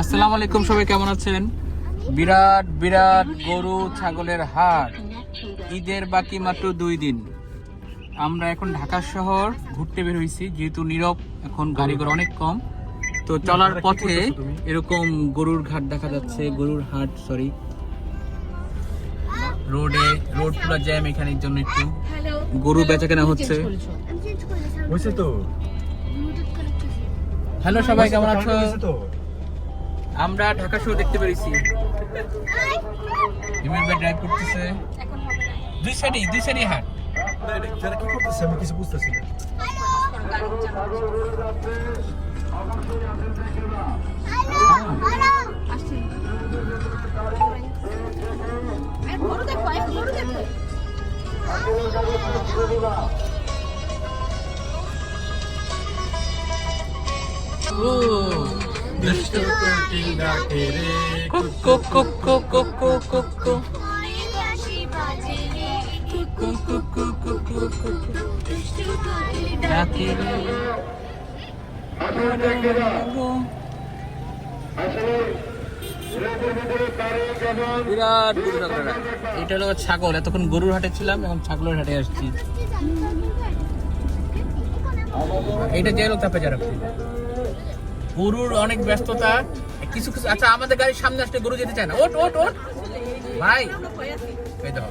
আসসালামু আলাইকুম সবাই কেমন আছেন? বিরাট বিরাট গরু ছাগলের হাট। ঈদের বাকি মাত্র দুই দিন। আমরা এখন ঢাকা শহর ঘুরতে বের হয়েছি যেহেতু নীরব এখন গাড়ি ঘোড়া অনেক কম। তো চলার পথে এরকম গরুর ঘাট দেখা যাচ্ছে গরুর হাট সরি রোডে রোড পুরো জ্যাম এখানের জন্য একটু। গরু বেচা কেনা হচ্ছে। হয়েছে তো। হ্যালো সবাই কেমন আছো তো। আমরা ঢাকা শহর দেখতে পেরেছি। হিমেল ভাই ড্রাইভ করতেছে। দুই সাইডে দুই সাইডে হাট। যারা কি করতেছে আমি কিছু বুঝতেছি না। গরু কুকু কুকু কুকু কুকু কুকু কুকু কুকু বিরাট গরু এটা হলো ছাগল। এতক্ষণ গরুর হাটে ছিলাম এখন ছাগলের হাটে আসছি। এটা যে লোক তাপে যারা গরুর অনেক ব্যস্ততা। কিছু কিছু আচ্ছা আমাদের গাড়ির সামনে আসলে গরু যেতে চায় না। ওট ওট ওট ভাই এই দেখো।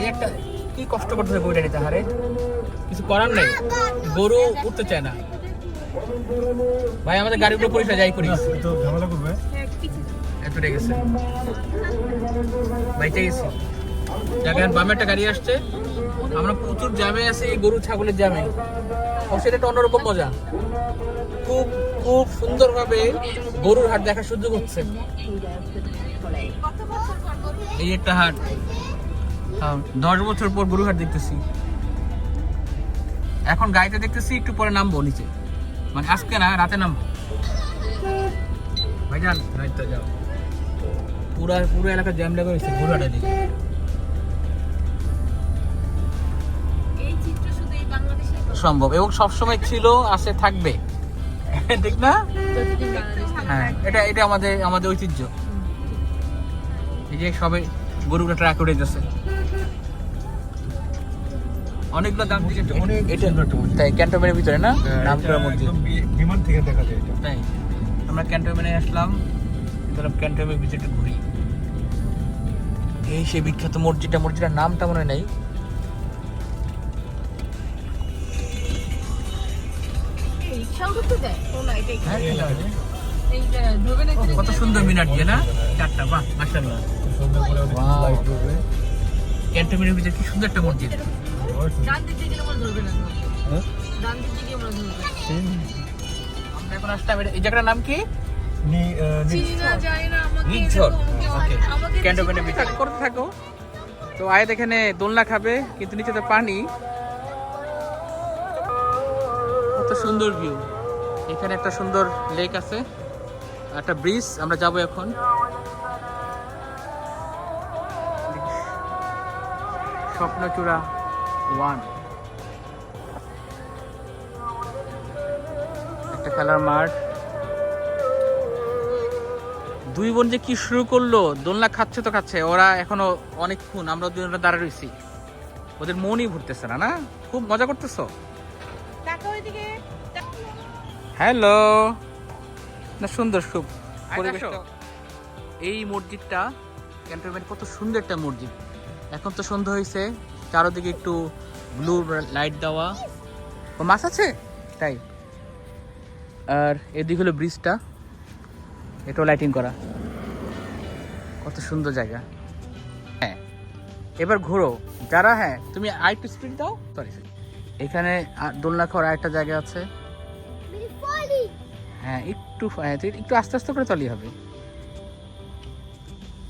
এই একটা কি কষ্ট করতে হবে গরুটা নিতে? হারে কিছু করার নেই। গরু উঠতে চায় না। ভাই আমাদের গাড়িগুলো পরিষ্কার যাই করি তো ঝামেলা করবে। একটু গেছে। বাইচে গেছি। দেখেন বামে একটা গাড়ি আসছে। আমরা প্রচুর জ্যামে আছি গরু ছাগলের জ্যামে। ও সেটা একটা অন্যরকম মজা। খুব খুব সুন্দরভাবে গরুর হাট দেখার সুযোগ হচ্ছে। এই একটা হাট। হ্যাঁ, দশ বছর পর গরু হাট দেখতেছি। এখন গাড়িতে দেখতেছি একটু পরে নামবো নিচে। মানে আজকে না রাতে নামবো। ভাইজান যাও। পুরা পুরো এলাকা জ্যাম লেগে গেছে গরু হাটে দিকে। সম্ভব এবং সবসময় ছিল আছে থাকবে। ঠিক না। হ্যাঁ এটা এটা আমাদের আমাদের ঐতিহ্য। এই যে সবে গরুগুলো ট্রাক উঠে যাচ্ছে। অনেকগুলো দাম দিচ্ছে অনেক এটা তাই ক্যান্টনমেন্টের ভিতরে না? নামকরা একদম বি- বিমান থেকে দেখা যায় এটা। তাই আমরা ক্যান্টনমেন্টে আসলাম। ধরলাম ক্যান্টনমেন্ট ভিতরে ঘুরি। এই সেই বিখ্যাত মসজিদটা মসজিদের নামটা মনে নেই। দেয়? ও না, এটাই। কত সুন্দর মিনার দিয়ে না চারটা বাহ মাশাআল্লাহ ক্যান্টনমেন্টের ভিতরে কি সুন্দর একটা মসজিদ ডান দিক গেলে মনে ধরবে না। হ্যাঁ? ডান দিক দিয়ে মনে ধরবে। আমরা এখন আসলাম এই জায়গাটার নাম কি ক্যান্টনমেন্টের ভিতরে করতে থাকো তো আয়াত এখানে দোলনা খাবে কিন্তু নিচে তো পানি কত সুন্দর ভিউ এখানে একটা সুন্দর লেক আছে, একটা ব্রিজ, আমরা যাব এখন। স্বপ্নচূড়া ওয়ান। একটা খেলার মাঠ। দুই বোন যে কি শুরু করল, দোলনা খাচ্ছে তো খাচ্ছে, ওরা এখনও অনেকক্ষণ আমরা দুজনে দাঁড়া রয়েছি। ওদের মনই ভরতেছে না না? খুব মজা করতেছো? তাকাও এদিকে। হ্যালো। না সুন্দর খুব এই মসজিদটা ক্যান্টনমেন্ট কত সুন্দর একটা মসজিদ। এখন তো সন্ধ্যা হয়েছে চারোদিকে একটু ব্লু লাইট দেওয়া। ও মাছ আছে? তাই। আর এদিক হলো ব্রিজটা এটাও লাইটিং করা। কত সুন্দর জায়গা। হ্যাঁ এবার ঘোরো। যারা হ্যাঁ তুমি আরেকটু স্পিড দাও সরি এখানে দোলনা খাওয়ার আরেকটা জায়গা আছে। হ্যাঁ একটু হ্যাঁ, একটু আস্তে আস্তে করে চলি হবে।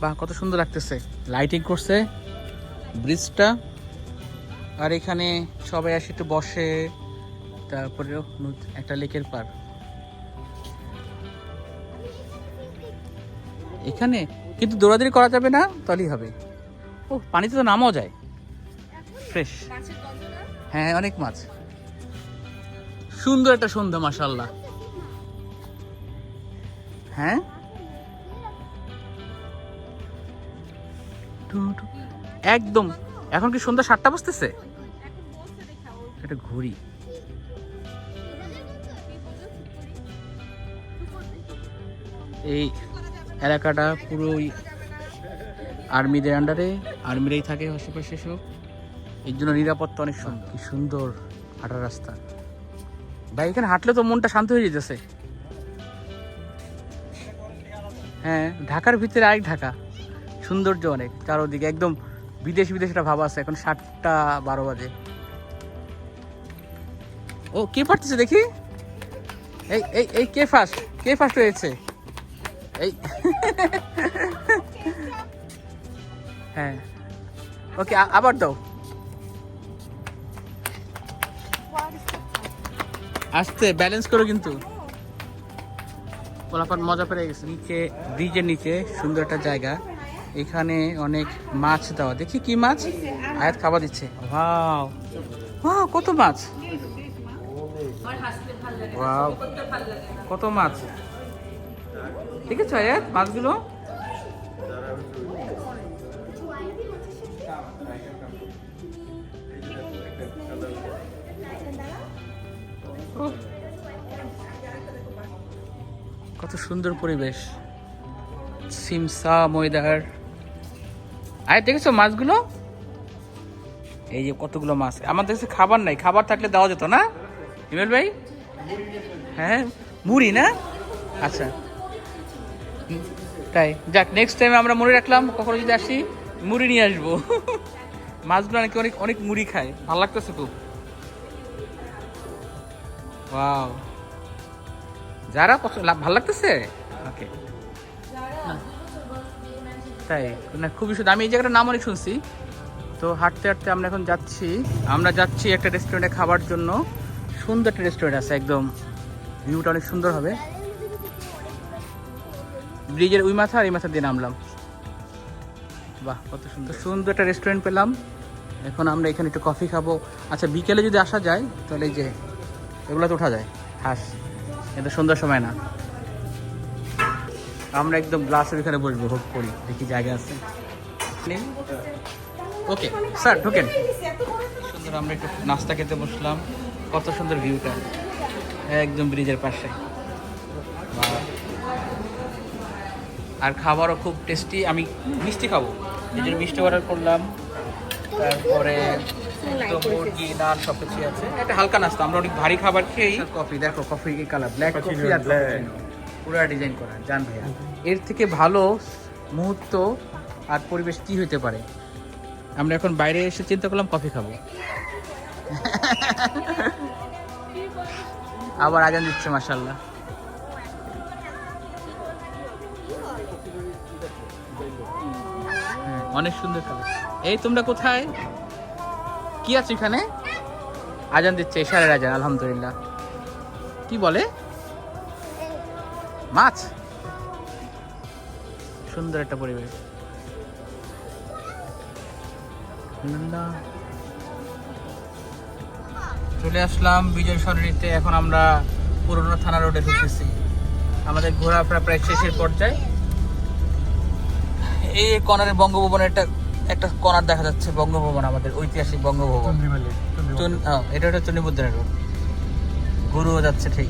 বাহ কত সুন্দর লাগতেছে। লাইটিং করছে ব্রিজটা আর এখানে সবাই আসে একটু বসে। তারপরে একটা লেকের পার। এখানে কিন্তু দৌড়াদৌড়ি করা যাবে না তাহলেই হবে। ও পানিতে তো নামাও যায়। ফ্রেশ? হ্যাঁ অনেক মাছ। সুন্দর একটা সন্ধ্যা মাসাল্লাহ হ্যাঁ। একদম। এখন কি সন্ধ্যা সাতটা বাজতেছে এখন বসে এটা ঘড়ি। এই এলাকাটা পুরোই আর্মিদের আন্ডারে, আর্মিরাই থাকে আশেপাশে সব। এর জন্য নিরাপত্তা অনেক সুন্দর হাঁটার রাস্তা। ভাই, এখানে হাঁটলে তো মনটা শান্ত হয়ে যেতেছে। হ্যাঁ ঢাকার ভিতরে আরেক ঢাকা। সৌন্দর্য অনেক, চারোদিকে একদম বিদেশ বিদেশ একটা ভাব আছে, এখন সাতটা বারো বাজে। ও, কে পারতেছে দেখি? এই এই এই, কে ফার্স্ট কে ফার্স্ট হয়েছে? এই। হ্যাঁ। ওকে আবার দাও। আস্তে ব্যালেন্স করো কিন্তু। পোলাপান মজা পেরে গেছে। নিচে, ব্রিজের নিচে, সুন্দর একটা জায়গা। এখানে অনেক মাছ দেওয়া। দেখি কি মাছ? আয়াত খাবার দিচ্ছে। ওয়াও। ওয়াও, কত মাছ? কত মাছ? আছে আয়াত মাছগুলো? কত সুন্দর পরিবেশ। সিমসা, ময়দার। আয় দেখেছ মাছগুলো? এই যে কতগুলো মাছ। আমাদের কাছে খাবার নাই, খাবার থাকলে দেওয়া যেত না? হিমেল ভাই? হ্যাঁ মুড়ি না? আচ্ছা। তাই, যাক নেক্সট টাইম আমরা মনে রাখলাম, কখনো যদি আসি, মুড়ি নিয়ে আসব। মাছগুলো নাকি অনেক অনেক মুড়ি খায়। ভালো লাগতেছে খুব ওয়াও যারা পছন্দ ভালো লাগতেছে? ওকে তাই না খুবই সুন্দর আমি এই জায়গাটার নাম অনেক শুনছি। তো হাঁটতে হাঁটতে আমরা এখন যাচ্ছি। আমরা যাচ্ছি একটা রেস্টুরেন্টে খাবার জন্য। সুন্দর একটা রেস্টুরেন্ট আছে একদম। ভিউটা অনেক সুন্দর হবে। ব্রিজের ওই মাথা আর এই মাথা দিয়ে নামলাম। বাহ কত সুন্দর। সুন্দর একটা রেস্টুরেন্ট পেলাম। এখন আমরা এখানে একটু কফি খাব। আচ্ছা বিকেলে যদি আসা যায় তাহলে এই যে এগুলো তো ওঠা যায়। হাঁস। এটা সন্ধ্যার সময় না। আমরা একদম গ্লাসের এখানে বসবো হোক করি, দেখি জায়গা আছে। ওকে, স্যার, ঢোকেন। সুন্দর, আমরা একটু নাস্তা খেতে বসলাম। কত সুন্দর ভিউটা। একদম ব্রিজের পাশে। আর খাবারও খুব টেস্টি আমি মিষ্টি খাব। জন্য মিষ্টি অর্ডার করলাম। তারপরে তো মুরগি নান সব কিছু আছে। একটা হালকা নাস্তা আমরা অনেক ভারী খাবার খেয়েই কফি দেখো কফি কি কালার ব্ল্যাক কফি আর পুরো ডিজাইন করা জান ভাইয়া। এর থেকে ভালো মুহূর্ত আর পরিবেশ কি হতে পারে? আমরা এখন বাইরে এসে চিন্তা করলাম কফি খাব। আবার আজান দিচ্ছে মাসাল্লাহ হ্যাঁ, অনেক সুন্দর কালার এই তোমরা কোথায়? কি আছে এখানে? আজান দিচ্ছে, ইশারের আজান, আলহামদুলিল্লাহ। কি বলে? মাছ? সুন্দর একটা পরিবেশ। চলে আসলাম বিজয় সরণিতে, এখন আমরা পুরোনো থানা রোডে ঢুকেছি। আমাদের ঘোরাফেরা প্রায় শেষের পর্যায়ে। এই কর্নারে বঙ্গভবনের একটা একটা কর্নার দেখা যাচ্ছে বঙ্গভবন আমাদের ঐতিহাসিক বঙ্গভবন। চুন- এটা হচ্ছে চন্ডীপুদ্রের রোড গরুও যাচ্ছে ঠিক।